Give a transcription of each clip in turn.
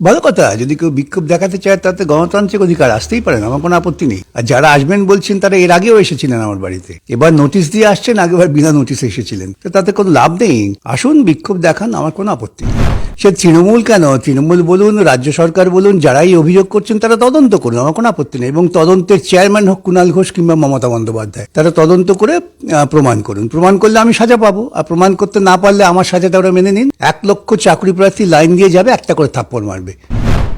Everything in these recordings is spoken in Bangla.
ভালো কথা, যদি কেউ বিক্ষোভ দেখাতে চায়, তাতে গণতান্ত্রিক অধিকার আসতেই পারেন আমার কোনো আপত্তি নেই। আর যারা আসবেন বলছেন, তারা এর আগেও এসেছিলেন আমার বাড়িতে। এবার নোটিশ দিয়ে আসছেন আগেবার বিনা নোটিশে এসেছিলেন। তো তাতে কোনো লাভ নেই। আসুন, বিক্ষোভ দেখান, আমার কোনো আপত্তি নেই। সে তৃণমূল কেন? তৃণমূল বলুন, রাজ্য সরকার বলুন, যারাই অভিযোগ করছেন, তারা তদন্ত করুন, আমার কোনো আপত্তি নেই। এবং তদন্তের চেয়ারম্যান হোক কুণাল ঘোষ কিংবা মমতা বন্দ্যোপাধ্যায়, তারা তদন্ত করে প্রমাণ করুন। প্রমাণ করলে আমি সাজা পাবো। আর প্রমাণ করতে না পারলে আমার সাজাটা ওরা মেনে নিন। এক লক্ষ চাকরি প্রার্থী লাইন দিয়ে যাবে, একটা করে থাপ্পড় মারবে।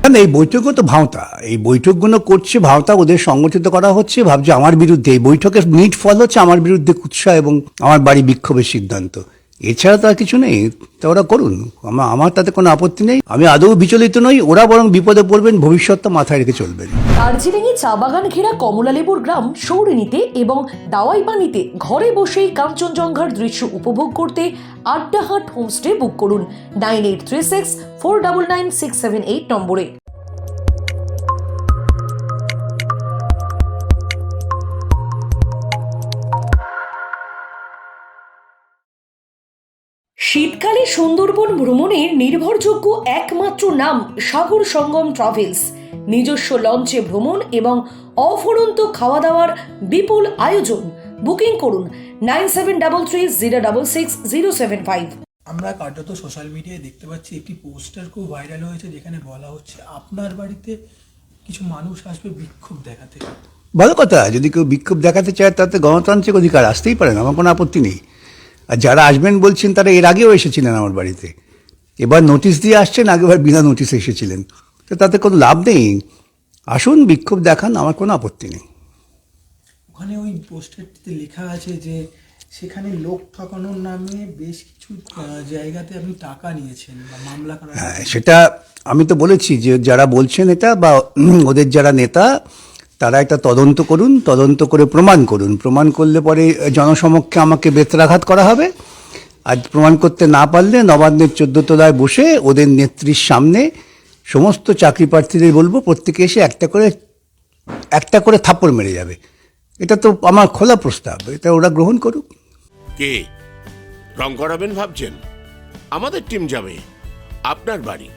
না এই বৈঠকও তো ভাওতা। এই বৈঠকগুলো করছে ভাওতা, ওদের সংগঠিত করা হচ্ছে। ভাবছে আমার বিরুদ্ধে, এই বৈঠকের নিট ফল হচ্ছে আমার বিরুদ্ধে কুৎসা এবং আমার বাড়ি বিক্ষোভের সিদ্ধান্ত। এছাড়া তো আর কিছু নেই। তা ওরা করুন। আমার আমার তাতে কোনো আপত্তি নেই। আমি আদৌ বিচলিত নই। ওরা বরং বিপদে পড়বেন ভবিষ্যৎটা মাথায় রেখে চলবেন দার্জিলিংয়ে চা বাগান ঘেরা কমলালেবুর গ্রাম সৌরিনীতে এবং দাওয়াইপানিতে ঘরে বসেই কাঞ্চনজঙ্ঘার দৃশ্য উপভোগ করতে আড্ডাহাট হোমস্টে বুক করুন। Nine eight three six, four double nine six seven eight নম্বরে। শীতকালে সুন্দরবন ভ্রমণের নির্ভরযোগ্য একমাত্র নাম সাগর সঙ্গম ট্রাভেলস। নিজস্ব লঞ্চে ভ্রমণ এবং অফুরন্ত খাওয়া দাওয়ার বিপুল আয়োজন। বুকিং করুন nine seven double three zero double six zero seven five. আমরা কার্যত সোশ্যাল মিডিয়ায় দেখতে পাচ্ছি একটি পোস্টার খুব ভাইরাল হয়েছে যেখানে বলা হচ্ছে আপনার বাড়িতে কিছু মানুষ আসবে বিক্ষোভ দেখাতে। ভালো কথা যদি কেউ বিক্ষোভ দেখাতে চায় তাতে গণতান্ত্রিক অধিকার আসতেই পারেন আমার কোনো আপত্তি নেই। আর যারা আসবেন বলছেন তারা এর আগেও এসেছিলেন আমার বাড়িতে। এবার নোটিশ দিয়ে আসছেন আগেবার বিনা নোটিশে এসেছিলেন। তো তাতে কোনো লাভ নেই। আসুন বিক্ষোভ দেখান আমার কোনো আপত্তি নেই। ওখানে ওই পোস্টারটিতে লেখা আছে যে সেখানে লোক ঠকানোর নামে বেশ কিছু জায়গাতে আপনি টাকা নিয়েছেন বা মামলা হ্যাঁ সেটা আমি তো বলেছি যে যারা বলছেন এটা বা ওদের যারা নেতা তারা একটা তদন্ত করুন, তদন্ত করে প্রমাণ করুন। প্রমাণ করলে পরে জনসমক্ষে আমাকে বেত্রাঘাত করা হবে। আর প্রমাণ করতে না পারলে নবান্নের চোদ্দ তলায় বসে ওদের নেত্রীর সামনে সমস্ত চাকরি প্রার্থীদের বলব, প্রত্যেকে এসে একটা করে একটা করে থাপ্পড় মেরে যাবে। এটা তো আমার খোলা প্রস্তাব, এটা ওরা গ্রহণ করুক। কে? রং করাবেন ভাবছেন? আমাদের টিম যাবে। আপনার বাড়ি।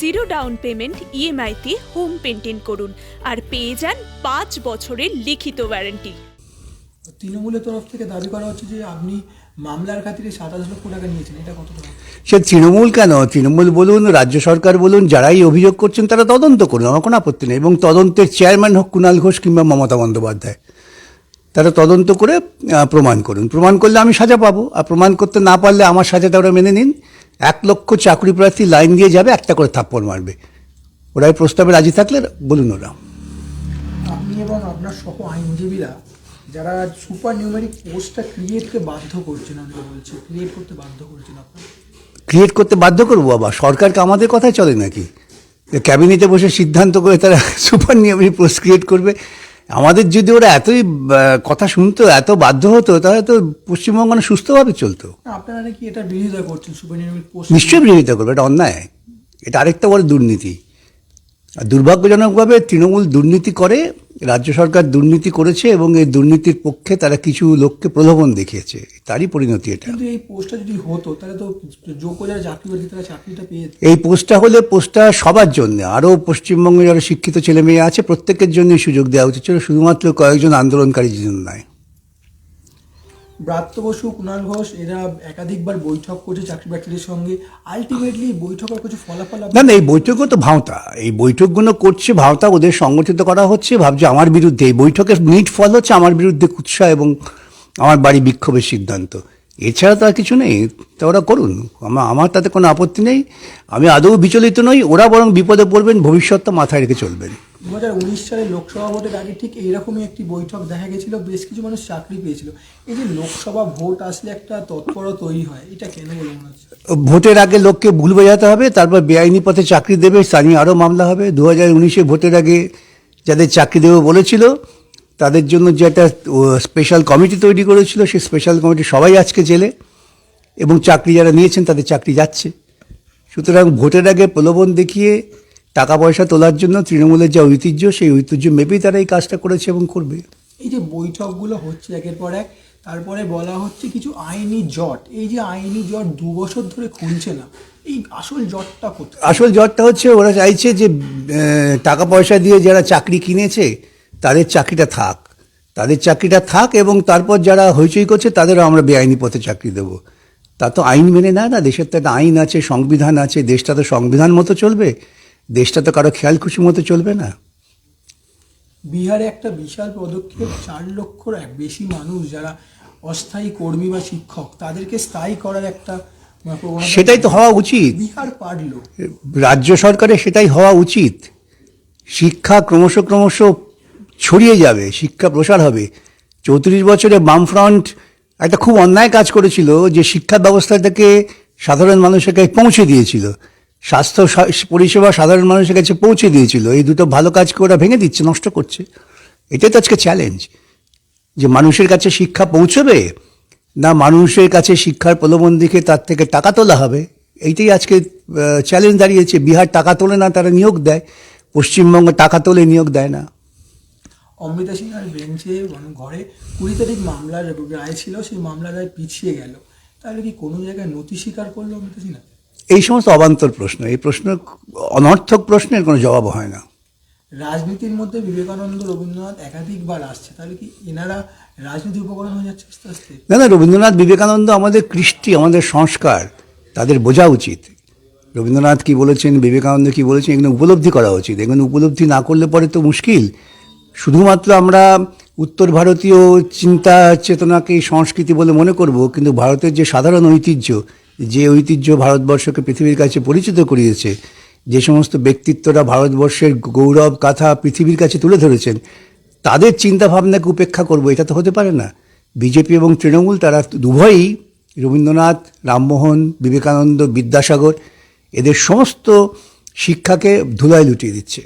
জিরো ডাউন পেমেন্ট ইএমআইতে হোম পেন্টেন করুন আর পেয়ে যান পাঁচ বছরের লিখিত ওয়ারেন্টি তৃণমূলের তরফ থেকে দাবি করা হচ্ছে যে আপনি মামলার খাতিরে সাতাশ লক্ষ টাকা নিয়েছেন এটা কত সে তৃণমূল কেন? তৃণমূল বলুন রাজ্য সরকার বলুন যারাই অভিযোগ করছেন তারা তদন্ত করুন আমার কোনো আপত্তি নেই। এবং তদন্তের চেয়ারম্যান হোক কুণাল ঘোষ কিংবা মমতা বন্দ্যোপাধ্যায় তারা তদন্ত করে প্রমাণ করুন। প্রমাণ করলে আমি সাজা পাবো আর প্রমাণ করতে না পারলে আমার সাজাটা ওরা মেনে নিন। এক লক্ষ চাকরি প্রার্থী লাইন দিয়ে যাবে একটা করে থাপ্পড় মারবে। ওরা এই প্রস্তাবে রাজি থাকলে বলুন ওরা। আপনি এবং আপনার সহ আইনজীবীরা যারা সুপার নিউমেরিক পোস্টটা ক্রিয়েটকে বাধ্য করছেন আমাকে বলছে ক্রিয়েট করতে বাধ্য করছেন আপনারা। ক্রিয়েট করতে বাধ্য করব বাবা সরকারকে আমাদের কথাই চলে নাকি? যে ক্যাবিনেটে বসে সিদ্ধান্ত করে তারা সুপার নিয়মে পোস্ট ক্রিয়েট করবে আমাদের যদি ওরা এতই কথা শুনতো এত বাধ্য হতো তাহলে তো পশ্চিমবঙ্গ মানে সুস্থভাবে চলতো। আপনারা কি এটা বিরোধিতা করছেন? নিশ্চয়ই বিরোধিতা করবে এটা অন্যায়। এটা আরেকটা বড় দুর্নীতি। আর দুর্ভাগ্যজনকভাবে তৃণমূল দুর্নীতি করে রাজ্য সরকার দুর্নীতি করেছে এবং এই দুর্নীতির পক্ষে তারা কিছু লোককে প্রলোভন দেখিয়েছে। তারই পরিণতি এটা। কিন্তু এই পোস্টটা যদি হতো তাহলে তো যোগ্য যারা চাকরি করছে তারা চাকরিটা পেয়ে এই পোস্টটা হলে পোস্টটা সবার জন্য। আরও পশ্চিমবঙ্গে যারা শিক্ষিত ছেলে মেয়ে আছে প্রত্যেকের জন্যই সুযোগ দেওয়া উচিত ছিল। শুধুমাত্র কয়েকজন আন্দোলনকারীর জন্য নয়। ব্রাত্য বসু, কুণাল ঘোষ, এরা একাধিকবার বৈঠক করছে চাকরি প্রার্থীদের সঙ্গে। আলটিমেটলি বৈঠকের কিছু ফলাফল না না, এই বৈঠকও তো ভাওতা। এই বৈঠকগুলো করছে ভাওতা, ওদের সংগঠিত করা হচ্ছে। ভাবছে আমার বিরুদ্ধে, এই বৈঠকের নিট ফল হচ্ছে আমার বিরুদ্ধে কুৎসা এবং আমার বাড়ি বিক্ষোভের সিদ্ধান্ত। এছাড়া তো আর কিছু নেই, তা ওরা করুন। আমার আমার তাতে কোনো আপত্তি নেই। আমি আদৌ বিচলিত নই, ওরা বরং বিপদে পড়বেন ভবিষ্যৎটা মাথায় রেখে চলবেন। দু হাজার উনিশ সালে লোকসভা ভোটের আগে ঠিক এইরকমই একটি বৈঠক দেখা গেছিল, বেশ কিছু মানুষ চাকরি পেয়েছিল। এই যে লোকসভা ভোট আসলে একটা তৎপরতা তৈরি হয়, এটা কেন বলে মনে হচ্ছে? ভোটের আগে লোককে ভুল বোঝাতে হবে, তারপর বেআইনি পথে চাকরি দেবে তা নিয়ে আরও মামলা হবে। দু হাজার উনিশে ভোটের আগে যাদের চাকরি দেবে বলেছিল, তাদের জন্য যে একটা স্পেশাল কমিটি তৈরি করেছিল, সেই স্পেশাল কমিটি সবাই আজকে জেলে, এবং চাকরি যারা নিয়েছেন তাদের চাকরি যাচ্ছে। সুতরাং ভোটের আগে প্রলোভন দেখিয়ে টাকা পয়সা তোলার জন্য তৃণমূলের যে ঐতিহ্য সেই ঐতিহ্য মেপেই তারা এই কাজটা করেছে এবং করবে। এই যে বৈঠকগুলো হচ্ছে একের পর এক তারপরে বলা হচ্ছে কিছু আইনি জট। এই যে আইনি জট দু বছর ধরে খুলছে না এই আসল জটটা আসল জটটা হচ্ছে ওরা চাইছে যে টাকা পয়সা দিয়ে যারা চাকরি কিনেছে তাদের চাকরিটা থাক। তাদের চাকরিটা থাক এবং তারপর যারা হইচই করছে তাদেরও আমরা বেআইনি পথে চাকরি দেবো। তা তো আইন মেনে নেয় না দেশের তো একটা আইন আছে সংবিধান আছে দেশটা তো সংবিধান মতো চলবে। দেশটা তো কারও খেয়াল খুশি মতো চলবে না। বিহারে একটা বিশাল পদক্ষেপ চার লক্ষর এক বেশি মানুষ যারা অস্থায়ী কর্মী বা শিক্ষক তাদেরকে স্থায়ী করার একটা সেটাই তো হওয়া উচিত। বিহার পারল। রাজ্য সরকারের সেটাই হওয়া উচিত। শিক্ষা ক্রমশ ক্রমশ ছড়িয়ে যাবে শিক্ষা প্রসার হবে। চৌত্রিশ বছরে বামফ্রন্ট একটা খুব অন্যায় কাজ করেছিল যে শিক্ষা ব্যবস্থাটাকে সাধারণ মানুষের কাছে পৌঁছে দিয়েছিল। স্বাস্থ্য পরিষেবা সাধারণ মানুষের কাছে পৌঁছে দিয়েছিল। এই দুটো ভালো কাজকে ওরা ভেঙে দিচ্ছে, নষ্ট করছে? এটাই তো আজকে চ্যালেঞ্জ যে মানুষের কাছে শিক্ষা পৌঁছবে না মানুষের কাছে শিক্ষার প্রলোভন দিকে তার থেকে টাকা তোলা হবে? এইটাই আজকে চ্যালেঞ্জ দাঁড়িয়েছে। বিহার টাকা তোলে না, তারা নিয়োগ দেয়। পশ্চিমবঙ্গ টাকা তোলে, নিয়োগ দেয় না। অমৃতা সিনহার বেঞ্চে ঘরে কুড়ি তারিখ মামলার রায় ছিল, সেই মামলার রায় পিছিয়ে গেল। তাহলে কি কোনো জায়গায় নথি স্বীকার করল অমৃতা সিনহা এই সমস্ত অবান্তর প্রশ্ন এই প্রশ্ন অনর্থক প্রশ্নের কোনো জবাব হয় না। রাজনীতির মধ্যে বিবেকানন্দ রবীন্দ্রনাথ একাধিকবার আসছে তাহলে কি এনারা রাজনীতি উপকরণ হয়ে যাচ্ছে আস্তে আস্তে? না না রবীন্দ্রনাথ বিবেকানন্দ আমাদের কৃষ্টি আমাদের সংস্কার তাদের বোঝা উচিত। রবীন্দ্রনাথ কি বলেছেন বিবেকানন্দ কি বলেছেন এগুলো উপলব্ধি করা উচিত। এগুলো উপলব্ধি না করলে পরে তো মুশকিল। শুধুমাত্র আমরা উত্তর ভারতীয় চিন্তা চেতনাকে সংস্কৃতি বলে মনে করব কিন্তু ভারতের যে সাধারণ ঐতিহ্য যে ঐতিহ্য ভারতবর্ষকে পৃথিবীর কাছে পরিচিত করিয়েছে, যে সমস্ত ব্যক্তিত্বরা ভারতবর্ষের গৌরব, কাথা পৃথিবীর কাছে তুলে ধরেছেন, তাদের চিন্তা ভাবনাকে উপেক্ষা করব, এটা তো হতে পারে না। বিজেপি এবং তৃণমূল তারা উভয়ই রবীন্দ্রনাথ, রামমোহন, বিবেকানন্দ, বিদ্যাসাগর, এদের সমস্ত শিক্ষাকে ধুলায় লুটিয়ে দিচ্ছে।